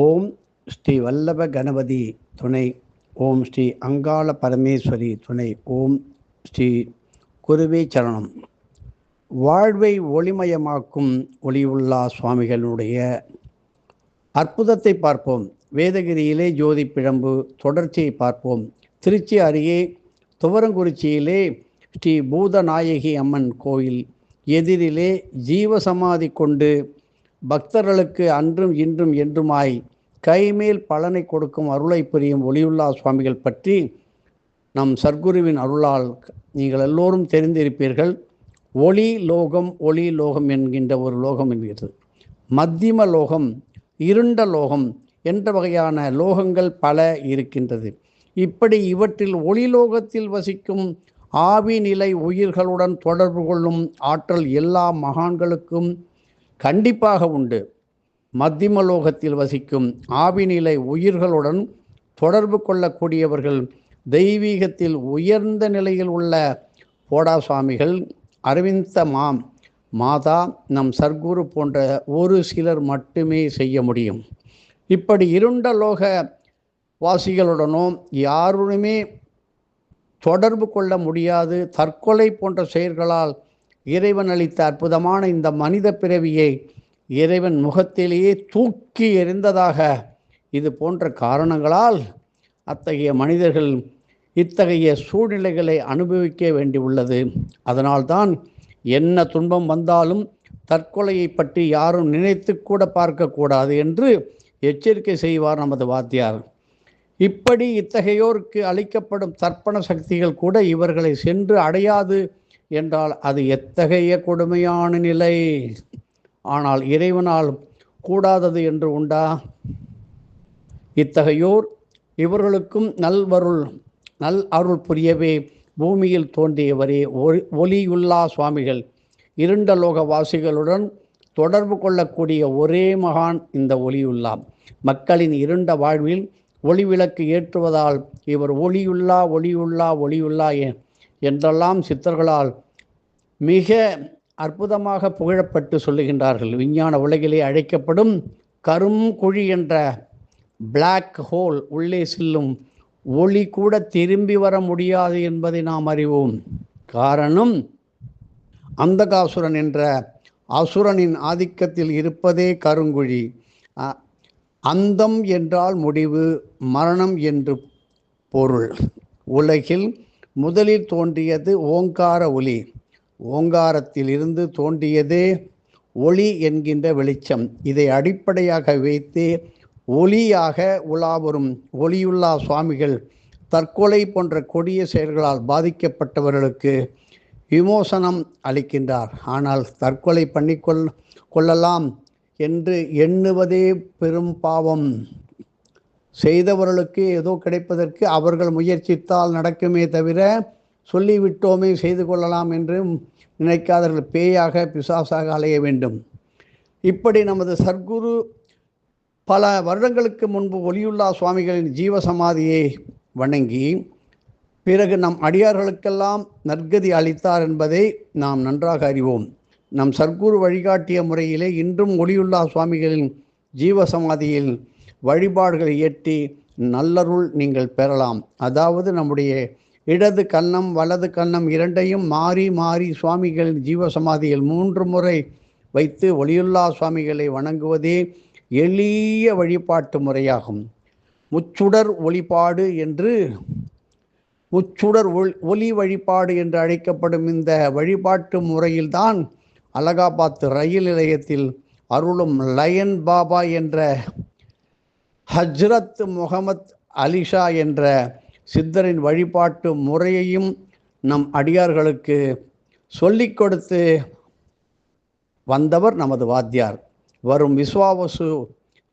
ஓம் ஸ்ரீ வல்லப கணபதி துணை ஓம் ஸ்ரீ அங்காள பரமேஸ்வரி துணை ஓம் ஸ்ரீ குருவே சரணம். வாழ்வை ஒளிமயமாக்கும் ஒளியுள்ளா சுவாமிகளுடைய அற்புதத்தை பார்ப்போம். வேதகிரியிலே ஜோதி பிழம்பு தொடர்ச்சியை பார்ப்போம். திருச்சி அருகே துவரங்குறிச்சியிலே ஸ்ரீ பூதநாயகி அம்மன் கோயில் எதிரிலே ஜீவசமாதி கொண்டு பக்தர்களுக்கு அன்றும் இன்றும் என்றுமாய் கைமேல் பலனை கொடுக்கும் அருளை புரியும் ஒளியுள்ளா சுவாமிகள் பற்றி நம் சர்க்குருவின் அருளால் நீங்கள் எல்லோரும் தெரிந்திருப்பீர்கள். ஒளி லோகம் ஒளி லோகம் என்கின்ற ஒரு லோகம் என்கிறது. மத்தியம லோகம் இருண்ட லோகம் என்ற வகையான லோகங்கள் பல இருக்கின்றது. இப்படி இவற்றில் ஒளிலோகத்தில் வசிக்கும் ஆவி நிலை உயிர்களுடன் தொடர்பு கொள்ளும் ஆற்றல் எல்லா மகான்களுக்கும் கண்டிப்பாக உண்டு. மத்தியம லோகத்தில் வசிக்கும் ஆவிநிலை உயிர்களுடன் தொடர்பு கொள்ளக்கூடியவர்கள் தெய்வீகத்தில் உயர்ந்த நிலையில் உள்ள போடா சுவாமிகள் அரவிந்த மாம் மாதா நம் சர்க்குரு போன்ற ஒரு சிலர் மட்டுமே செய்ய முடியும். இப்படி இருண்ட லோக வாசிகளுடனோ யாருடனுமே தொடர்பு கொள்ள முடியாது. தற்கொலை போன்ற செயல்களால் இறைவன் அளித்த அற்புதமான இந்த மனித பிறவியை இறைவன் முகத்திலேயே தூக்கி எறிந்ததாக இது போன்ற காரணங்களால் அத்தகைய மனிதர்கள் இத்தகைய சூழ்நிலைகளை அனுபவிக்க வேண்டியுள்ளது அதனால்தான் என்ன துன்பம் வந்தாலும் தற்கொலையை பற்றி யாரும் நினைத்து கூட பார்க்கக்கூடாது என்று எச்சரிக்கை செய்வார் நமது வாத்தியார். இப்படி இத்தகையோருக்கு அளிக்கப்படும் தர்ப்பண சக்திகள் கூட இவர்களை சென்று அடையாது என்றால் அது எத்தகைய கொடுமையான நிலை? ஆனால் இறைவனால் கூடாதது என்று உண்டா? இத்தகையோர் இவர்களுக்கும் நல்வருள் நல் அருள் புரியவே பூமியில் தோன்றியவரே ஒளி சுவாமிகள். இருண்ட லோகவாசிகளுடன் தொடர்பு கொள்ளக்கூடிய ஒரே மகான் இந்த ஒளியுள்ளா மக்களின் இருண்ட வாழ்வில் ஒளி விளக்கு ஏற்றுவதால் இவர் ஒளியுள்ளா ஒளியுள்ளா ஒளியுள்ளா என்றெல்லாம் சித்தர்களால் மிக அற்புதமாக புகழப்பட்டு சொல்லுகின்றார்கள். விஞ்ஞான உலகிலே அழைக்கப்படும் கரும் குழி என்ற பிளாக் ஹோல் உள்ளே செல்லும் ஒளி கூட திரும்பி வர முடியாது என்பதை நாம் அறிவோம். காரணம் அந்தகாசுரன் என்ற அசுரனின் ஆதிக்கத்தில் இருப்பதே கருங்குழி. அந்தம் என்றால் முடிவு மரணம் என்று பொருள். உலகில் முதலில் தோன்றியது ஓங்கார ஒளி. ஓங்காரத்தில் இருந்து தோன்றியதே ஒளி என்கின்ற வெளிச்சம். இதை அடிப்படையாக வைத்து ஒளியாக உலாவரும் ஒளியுள்ளா சுவாமிகள் தற்கொலை போன்ற கொடிய செயல்களால் பாதிக்கப்பட்டவர்களுக்கு விமோசனம் அளிக்கின்றார். ஆனால் தற்கொலை பண்ணிக்கொள் கொள்ளலாம் என்று எண்ணுவதே பெரும் பாவம். செய்தவர்களுக்கு ஏதோ கிடைப்பதற்கு அவர்கள் முயற்சித்தால் நடக்குமே தவிர சொல்லிவிட்டோமே செய்து கொள்ளலாம் என்று நினைக்காதவர்கள் பேயாக பிசாசாக அலைய வேண்டும். இப்படி நமது சர்க்குரு பல வருடங்களுக்கு முன்பு ஒளியுள்ளா சுவாமிகளின் ஜீவசமாதியை வணங்கி பிறகு நம் அடியார்களுக்கெல்லாம் நற்கதி அளித்தார் என்பதை நாம் நன்றாக அறிவோம். நம் சர்க்குரு வழிகாட்டிய முறையிலே இன்றும் ஒளியுள்ளா சுவாமிகளின் ஜீவசமாதியில் வழிபாடுகளை இயற்றி நல்லருள் நீங்கள் பெறலாம். அதாவது நம்முடைய இடது கன்னம் வலது கன்னம் இரண்டையும் மாறி மாறி சுவாமிகளின் ஜீவசமாதியில் மூன்று முறை வைத்து ஒளியுள்ளா சுவாமிகளை வணங்குவதே எளிய வழிபாட்டு முறையாகும். முச்சுடர் ஒளிபாடு என்று முச்சுடர் ஒளி வழிபாடு என்று அழைக்கப்படும் இந்த வழிபாட்டு முறையில்தான் அலகாபாத் ரயில் நிலையத்தில் அருளும் லயன் பாபா என்ற ஹஜ்ரத் முகமத் அலிஷா என்ற சித்தரின் வழிபாட்டு முறையையும் நம் அடியார்களுக்கு சொல்லிக் கொடுத்து வந்தவர் நமது வாத்தியார். வரும் விஸ்வாவசு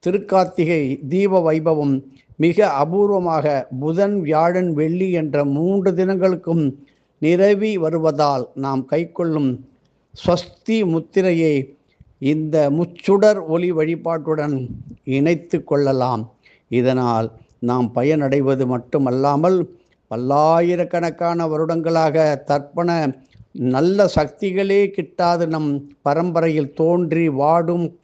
திருக்கார்த்திகை தீப வைபவம் மிக அபூர்வமாக புதன் வியாழன் வெள்ளி என்ற மூன்று தினங்களுக்கும் நிரவி வருவதால் நாம் கைக்கொள்ளும் ஸ்வஸ்தி முத்திரையை இந்த முச்சுடர் ஒளி வழிபாட்டுடன் இணைத்து கொள்ளலாம். இதனால் நாம் பயனடைவது மட்டுமல்லாமல் பல்லாயிரக்கணக்கான வருடங்களாக தர்ப்பண நல்ல சக்திகளே கிட்டாது நம் பரம்பரையில் தோன்றி வாடும்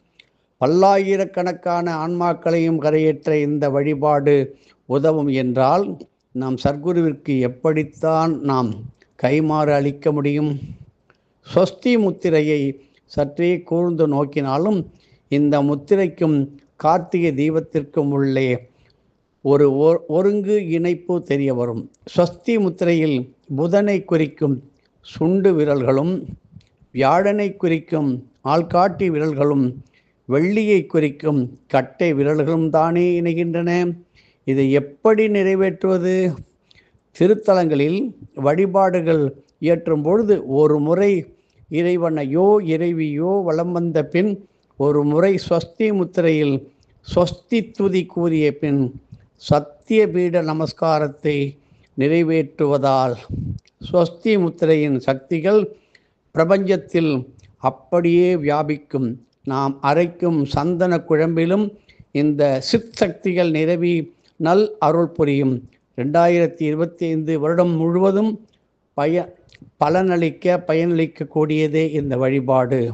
பல்லாயிரக்கணக்கான ஆன்மாக்களையும் கரையேற்ற இந்த வழிபாடு உதவும் என்றால் நாம் சர்க்குருவிற்கு எப்படித்தான் நாம் கைமாறு அளிக்க முடியும்? ஸ்வஸ்தி முத்திரையை சற்றே கூர்ந்து நோக்கினாலும் இந்த முத்திரைக்கும் கார்த்திகை தீபத்திற்கும் உள்ளே ஒரு ஒ- ஒருங்கு இணைப்பு தெரிய வரும் ஸ்வஸ்தி முத்திரையில் புதனை குறிக்கும் சுண்டு விரல்களும் வியாழனை குறிக்கும் ஆள்காட்டி விரல்களும் வெள்ளியை குறிக்கும் கட்டை விரல்களும் தானே இணைகின்றன. இதை எப்படி நிறைவேற்றுவது? திருத்தலங்களில் வழிபாடுகள் இயற்றும் பொழுது ஒரு முறை இறைவனையோ இறைவியோ வலம் வந்த பின் ஒரு முறை ஸ்வஸ்தி முத்திரையில் ஸ்வஸ்தி துதி கூறிய பின் சத்திய பீட நமஸ்காரத்தை நிறைவேற்றுவதால் ஸ்வஸ்தி முத்திரையின் சக்திகள் பிரபஞ்சத்தில் அப்படியே வியாபிக்கும். நாம் அரைக்கும் சந்தன குழம்பிலும் இந்த சித் சக்திகள் நிரவி நல் அருள் புரியும். ரெண்டாயிரத்தி இருபத்தி ஐந்து வருடம் முழுவதும் பய பலனளிக்க பயனளிக்கக்கூடியதே இந்த வழிபாடு.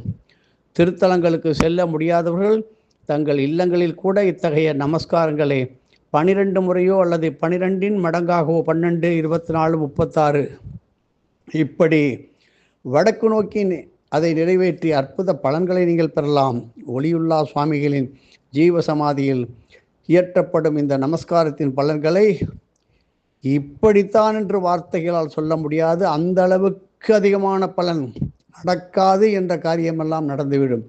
திருத்தலங்களுக்கு செல்ல முடியாதவர்கள் தங்கள் இல்லங்களில் கூட இத்தகைய நமஸ்காரங்களை பனிரெண்டு முறையோ அல்லது பனிரெண்டின் மடங்காகவோ பன்னெண்டு இருபத்தி நாலு முப்பத்தாறு. இப்படி வடக்கு நோக்கி அதை நிறைவேற்றி அற்புத பலன்களை நீங்கள் பெறலாம். ஒளியுல்லா சுவாமிகளின் ஜீவ சமாதியில் இயற்றப்படும் இந்த நமஸ்காரத்தின் பலன்களை இப்படித்தான் என்று வார்த்தைகளால் சொல்ல முடியாது. அந்த அளவுக்கு அதிகமான பலன் நடக்காது என்ற காரியமெல்லாம் நடந்துவிடும்.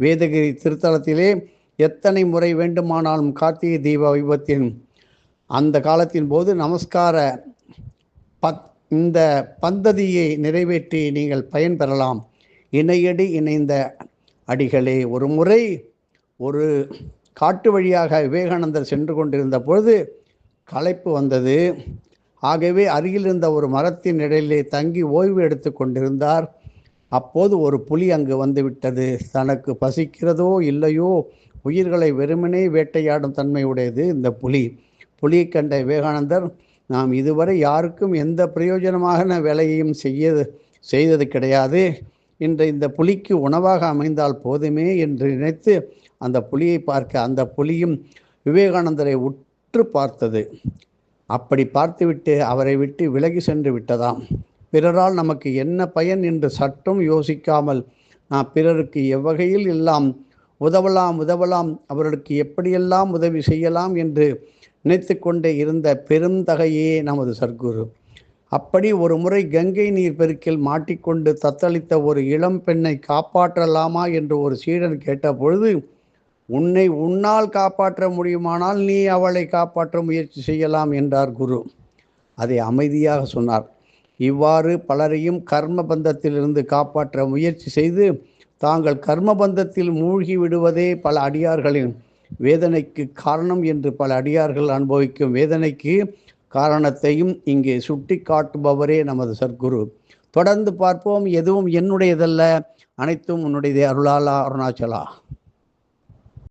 வேதகிரி திருத்தலத்திலே எத்தனை முறை வேண்டுமானாலும் கார்த்திகை தீப வைபத்தின் அந்த காலத்தின் போது நமஸ்கார பத் இந்த பந்ததியை நிறைவேற்றி நீங்கள் பயன் பெறலாம். இணையடி இணைந்த அடிகளே ஒரு முறை ஒரு காட்டு வழியாக விவேகானந்தர் சென்று கொண்டிருந்த பொழுது களைப்பு வந்தது. ஆகவே அருகில் இருந்த ஒரு மரத்தின் இடையிலே தங்கி ஓய்வு எடுத்து கொண்டிருந்தார். அப்போது ஒரு புலி அங்கு வந்துவிட்டது தனக்கு பசிக்கிறதோ இல்லையோ உயிர்களை வெறுமனே வேட்டையாடும் தன்மை உடையது இந்த புலி. புலியை கண்ட விவேகானந்தர் நாம் இதுவரை யாருக்கும் எந்த பிரயோஜனமான வேலையையும் செய்ய செய்தது கிடையாது. இன்று இந்த புலிக்கு உணவாக அமைந்தால் போதுமே என்று நினைத்து அந்த புலியை பார்க்க அந்த புலியும் விவேகானந்தரை உற்று பார்த்தது. அப்படி பார்த்துவிட்டு அவரை விட்டு விலகி சென்று விட்டதாம். பிறரால் நமக்கு என்ன பயன்? என்று சற்றும் யோசிக்காமல் நான் பிறருக்கு எவ்வகையில் எல்லாம் உதவலாம் உதவலாம். அவர்களுக்கு எப்படியெல்லாம் உதவி செய்யலாம் என்று நினைத்து கொண்டே இருந்த பெருந்தகையே நமது சர்க்குரு. அப்படி ஒரு முறை கங்கை நீர் பெருக்கில் மாட்டிக்கொண்டு தத்தளித்த ஒரு இளம் பெண்ணை காப்பாற்றலாமா என்று ஒரு சீடன் கேட்டபொழுது உன்னை உன்னால் காப்பாற்ற முடியுமானால் நீ அவளை காப்பாற்ற முயற்சி செய்யலாம் என்றார் குரு. அதை அமைதியாக சொன்னார். இவ்வாறு பலரையும் கர்ம பந்தத்திலிருந்து காப்பாற்ற முயற்சி செய்து தாங்கள் கர்ம பந்தத்தில் மூழ்கி விடுவதே பல அடியார்களின் வேதனைக்கு காரணம் என்று பல அடியார்கள் அனுபவிக்கும் வேதனைக்கு காரணத்தையும் இங்கே சுட்டி காட்டுபவரே நமது சர்க்குரு தொடர்ந்து பார்ப்போம். எதுவும் என்னுடையதல்ல. அனைத்தும் உன்னுடையதே அருளாலா அருணாச்சலா.